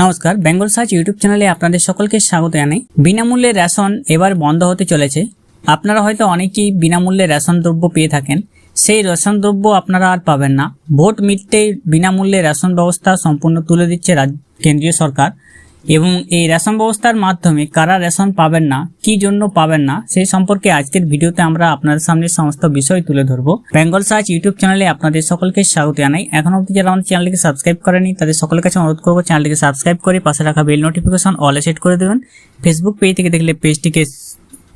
নমস্কার, Bengal search YouTube চ্যানেলে আপনাদের সকলকে স্বাগত জানাই। বিনামূল্যে রেশন এবার বন্ধ হতে চলেছে। আপনারা হয়তো অনেকেই বিনামূল্যে রেশন দ্রব্য পেয়ে থাকেন। সেই রেশন দ্রব্য আপনারা আর পাবেন না। ভোট মিটতেই বিনামূল্যে রেশন ব্যবস্থা সম্পূর্ণ তুলে দিচ্ছে কেন্দ্রীয় সরকার। এবং এই রেশন ব্যবস্থার মাধ্যমে কারা রেশন পাবেন না, কি জন্য পাবেন না, সেই সম্পর্কে আজকের ভিডিওতে আমরা আপনাদের সামনে সমস্ত বিষয় তুলে ধরবো। বেঙ্গল সার্চ ইউটিউব চ্যানেলে আপনাদের সকলকে স্বাগত জানাই। এখন অবধি যারা আমাদের চ্যানেলটিকে সাবস্ক্রাইব করেনি, তাদের সকলের কাছে অনুরোধ করব চ্যানেলটিকে সাবস্ক্রাইব করে পাশে রাখা বেল নোটিফিকেশন অলে সেট করে দেবেন। ফেসবুক পেজ থেকে দেখলে পেজটিকে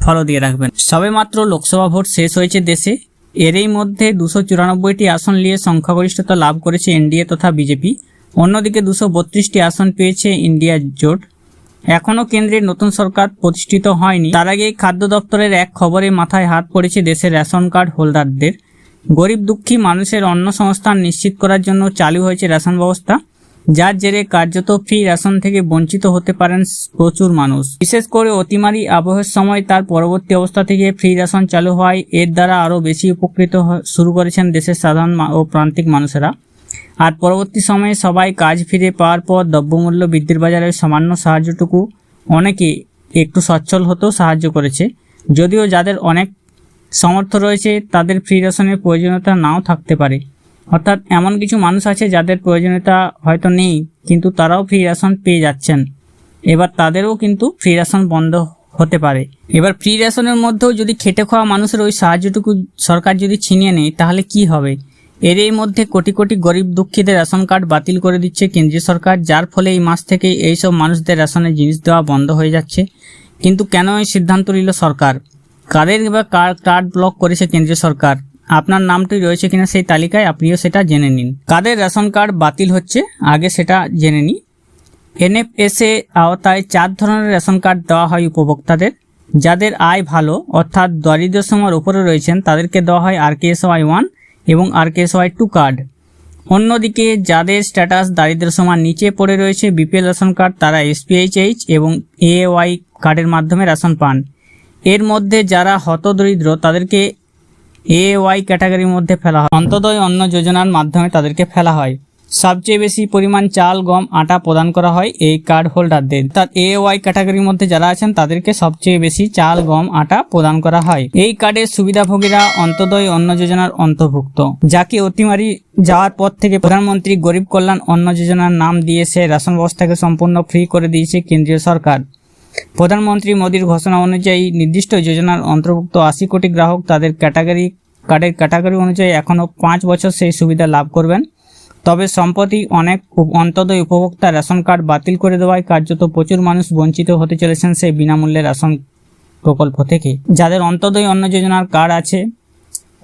ফলো দিয়ে রাখবেন। সবেমাত্র লোকসভা ভোট শেষ হয়েছে দেশে। এরই মধ্যে দুশো চুরানব্বইটি আসন নিয়ে সংখ্যাগরিষ্ঠতা লাভ করেছে এনডিএ তথা বিজেপি। অন্যদিকে দুশো বত্রিশটি আসন পেয়েছে ইন্ডিয়া জোট। এখনও কেন্দ্রের নতুন সরকার প্রতিষ্ঠিত হয়নি। তার আগে খাদ্য দপ্তরের এক খবরে মাথায় হাত পড়েছে দেশের রেশন কার্ড হোল্ডারদের। গরিব দুঃখী মানুষের অন্ন সংস্থান নিশ্চিত করার জন্য চালু হয়েছে রেশন ব্যবস্থা। যার জেরে কার্যত ফ্রি রেশন থেকে বঞ্চিত হতে পারেন প্রচুর মানুষ। বিশেষ করে অতিমারি আবহের সময় তার পরবর্তী অবস্থা থেকে ফ্রি রেশন চালু হওয়ায় এর দ্বারা আরও বেশি উপকৃত শুরু করেছেন দেশের সাধারণ ও প্রান্তিক মানুষেরা। আর পরবর্তী সময়ে সবাই কাজ ফিরে পাওয়ার পর দ্রব্যমূল্য বৃদ্ধির বাজারে সামান্য সাহায্যটুকু অনেকে একটু সচ্ছল হতেও সাহায্য করেছে। যদিও যাদের অনেক সামর্থ্য রয়েছে, তাদের ফ্রি রেশনের প্রয়োজনীয়তা নাও থাকতে পারে। অর্থাৎ এমন কিছু মানুষ আছে যাদের প্রয়োজনীয়তা হয়তো নেই, কিন্তু তারাও ফ্রি রেশন পেয়ে যাচ্ছেন। এবার তাদেরও কিন্তু ফ্রি রেশন বন্ধ হতে পারে। এবার ফ্রি রেশনের মধ্যেও যদি খেটে খাওয়া মানুষের ওই সাহায্যটুকু সরকার যদি ছিনিয়ে নেয়, তাহলে কি হবে? এরই মধ্যে কোটি কোটি গরিব দুঃখীদের রেশন কার্ড বাতিল করে দিচ্ছে কেন্দ্রীয় সরকার, যার ফলে এই মাস থেকে এইসব মানুষদের রেশনের জিনিস দেওয়া বন্ধ হয়ে যাচ্ছে। কিন্তু কেন এই সিদ্ধান্ত নিল সরকার? কাদের বা কার কার্ড ব্লক করেছে কেন্দ্রীয় সরকার? আপনার নামটি রয়েছে কিনা সেই তালিকায় আপনিও সেটা জেনে নিন। কাদের রেশন কার্ড বাতিল হচ্ছে? আগে সেটা জেনে নিন এনএফএসএ আওতায় চার ধরনের রেশন কার্ড দেওয়া হয় উপভোক্তাদের। যাদের আয় ভালো, অর্থাৎ দরিদ্র সীমার উপরে রয়েছেন, তাদেরকে দেওয়া হয় আরকেএসওয়াই ওয়ান এবং আরকেএসওয়াই টু কার্ড। অন্যদিকে, যাদের স্ট্যাটাস দারিদ্র সমান নিচে পড়ে রয়েছে, বিপিএল রেশন কার্ড তারা এসপিএইচএইচ এবং এওয়াই কার্ডের মাধ্যমে রেশন পান। এর মধ্যে যারা হতদরিদ্র, তাদেরকে এ ওয়াই ক্যাটাগরির মধ্যে ফেলা হয়। অন্তদয় অন্য যোজনার মাধ্যমে তাদেরকে ফেলা হয়। সবচেয়ে বেশি পরিমাণ চাল, গম, আটা প্রদান করা হয় এই কার্ড হোল্ডারদের অর্থাৎ এ ওয়াই ক্যাটাগরির মধ্যে যারা আছেন, তাদেরকে সবচেয়ে বেশি চাল, গম, আটা প্রদান করা হয়। এই কার্ডের সুবিধাভোগীরা অন্তদয় অন্ন যোজনার অন্তর্ভুক্ত। যাকে অতিমারি যাওয়ার পর থেকে প্রধানমন্ত্রী গরিব কল্যাণ অন্ন যোজনার নাম দিয়ে সে রেশন ব্যবস্থাকে সম্পূর্ণ ফ্রি করে দিয়েছে কেন্দ্রীয় সরকার। প্রধানমন্ত্রী মোদীর ঘোষণা অনুযায়ী নির্দিষ্ট যোজনার অন্তর্ভুক্ত আশি কোটি গ্রাহক তাদের ক্যাটাগরি কার্ডের ক্যাটাগরি অনুযায়ী এখনও পাঁচ বছর সেই সুবিধা লাভ করবেন। তবে সম্প্রতি অনেক অন্তদয় উপভোক্তা রেশন কার্ড বাতিল করে দেওয়ায় কার্যত প্রচুর মানুষ বঞ্চিত হতে চলেছেন সেই বিনামূল্যে রেশন প্রকল্প থেকে। যাদের অন্তদয় অন্ন যোজনার কার্ড আছে,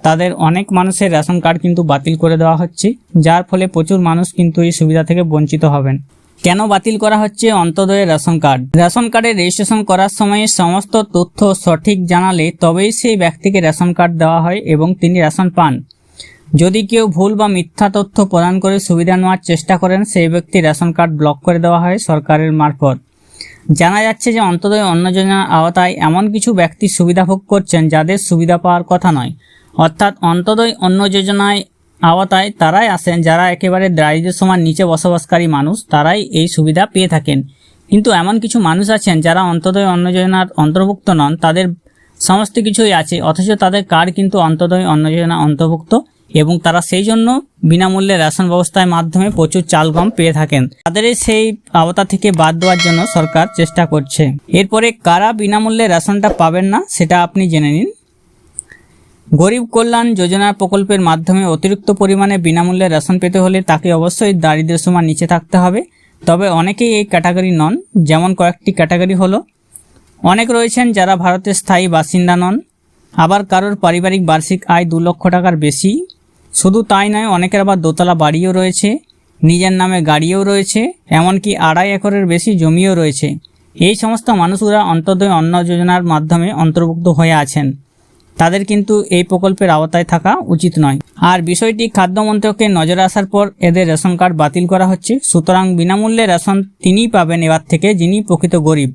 তাদের অনেক মানুষের রেশন কার্ড কিন্তু বাতিল করে দেওয়া হচ্ছে, যার ফলে প্রচুর মানুষ কিন্তু এই সুবিধা থেকে বঞ্চিত হবেন। কেন বাতিল করা হচ্ছে অন্তদয়ের রেশন কার্ড? রেশন কার্ডের রেজিস্ট্রেশন করার সময় সমস্ত তথ্য সঠিক জানালে তবেই সেই ব্যক্তিকে রেশন কার্ড দেওয়া হয় এবং তিনি রেশন পান। যদি কেউ ভুল বা মিথ্যা তথ্য প্রদান করে সুবিধা নেওয়ার চেষ্টা করেন, সেই ব্যক্তি রেশন কার্ড ব্লক করে দেওয়া হয় সরকারের মারফত। জানা যাচ্ছে যে অন্তদয় অন্ন যোজনার আওতায় এমন কিছু ব্যক্তি সুবিধা ভোগ করছেন যাদের সুবিধা পাওয়ার কথা নয়। অর্থাৎ অন্তদয় অন্ন যোজনায় আওতায় তারাই আসেন যারা একেবারে দারিদ্র্য সমান নিচে বসবাসকারী মানুষ, তারাই এই সুবিধা পেয়ে থাকেন। কিন্তু এমন কিছু মানুষ আছেন যারা অন্তদয় অন্ন যোজনার অন্তর্ভুক্ত নন, তাদের সমস্ত কিছুই আছে, অথচ তাদের কার্ড কিন্তু অন্তদয় অন্ন যোজনা অন্তর্ভুক্ত এবং তারা সেই জন্য বিনামূল্যে রেশন ব্যবস্থার মাধ্যমে প্রচুর চাল গম পেয়ে থাকেন। তাদের সেই আওতা থেকে বাদ দেওয়ার জন্য সরকার চেষ্টা করছে। এরপরে কারা বিনামূল্যে রেশনটা পাবেন না, সেটা আপনি জেনে নিন। গরিব কল্যাণ যোজনা প্রকল্পের মাধ্যমে অতিরিক্ত পরিমাণে বিনামূল্যে রেশন পেতে হলে তাকে অবশ্যই দারিদ্র্য সীমার নিচে থাকতে হবে। তবে অনেকেই এই ক্যাটাগরি নন, যেমন কয়েকটি ক্যাটাগরি হলো অনেক রয়েছেন যারা ভারতের স্থায়ী বাসিন্দা নন। আবার কারোর পারিবারিক বার্ষিক আয় দু লক্ষ টাকার বেশি। শুধু তাই নয়, অনেকের আবার দোতলা বাড়িও রয়েছে, নিজের নামে গাড়িও রয়েছে, এমনকি আড়াই একরের বেশি জমিও রয়েছে। এই সমস্ত মানুষরা অন্তদয় অন্ন যোজনার মাধ্যমে অন্তর্ভুক্ত হয়ে আছেন। তাদের কিন্তু এই প্রকল্পের আওতায় থাকা উচিত নয়। আর বিষয়টি খাদ্য মন্ত্রকের নজরে আসার পর এদের রেশন কার্ড বাতিল করা হচ্ছে। সুতরাং বিনামূল্যে রেশন তিনিই পাবেন এবার থেকে যিনি প্রকৃত গরিব।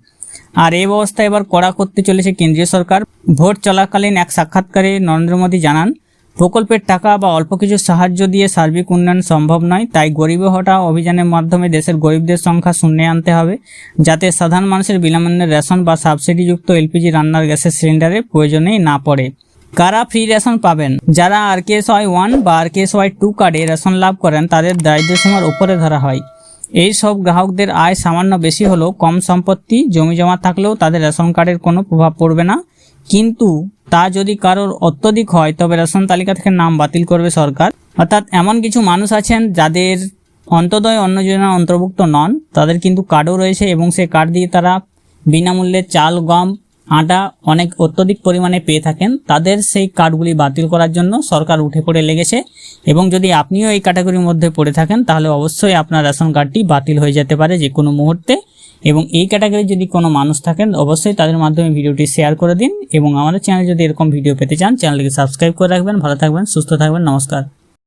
আর এই ব্যবস্থা এবার কড়া করতে চলেছে কেন্দ্রীয় সরকার। ভোট চলাকালীন এক সাক্ষাৎকারে নরেন্দ্র মোদী জানান, প্রকল্পের টাকা বা অল্প কিছু সাহায্য দিয়ে সার্বিক উন্নয়ন সম্ভব নয়, তাই গরিব হটা অভিযানের মাধ্যমে দেশের গরিবদের সংখ্যা শূন্যে আনতে হবে, যাতে সাধারণ মানুষের বিনামূল্যে রেশন বা সাবসিডিযুক্ত এলপিজি রান্নার গ্যাসের সিলিন্ডারের প্রয়োজনেই না পড়ে। কারা ফ্রি রেশন পাবেন? যারা আর কে ওয়াই ওয়ান বা আর কে ওয়াই টু কার্ডে রেশন লাভ করেন, তাদের দারিদ্র সীমার উপরে ধরা হয়। এই সব গ্রাহকদের আয় সামান্য বেশি হলেও কম সম্পত্তি জমি জমা থাকলেও তাদের রেশন কার্ডের কোনো প্রভাব পড়বে না। কিন্তু তা যদি কারোর অত্যধিক হয়, তবে রেশন তালিকা থেকে নাম বাতিল করবে সরকার। অর্থাৎ এমন কিছু মানুষ আছেন যাদের অন্তদয় অন্ন যোজনা অন্তর্ভুক্ত নন। তাদের কিন্তু কার্ডও রয়েছে এবং সেই কার্ড দিয়ে তারা বিনামূল্যে চাল, গম আটা অনেক অত্যধিক পরিমাণে পেয়ে থাকেন, তাদের সেই কার্ডগুলি বাতিল করার জন্য সরকার উঠে পড়ে লেগেছে। এবং যদি আপনিও এই ক্যাটাগরির মধ্যে পড়ে থাকেন, তাহলে অবশ্যই আপনার রেশন কার্ডটি বাতিল হয়ে যেতে পারে যে কোনো মুহূর্তে। এবং এই ক্যাটাগরির যদি কোনো মানুষ থাকেন, অবশ্যই তাদের মাধ্যমে ভিডিওটি শেয়ার করে দিন। এবং আমাদের চ্যানেলে যদি এরকম ভিডিও পেতে চান, চ্যানেলটিকে সাবস্ক্রাইব করে রাখবেন। ভালো থাকবেন, সুস্থ থাকবেন, নমস্কার।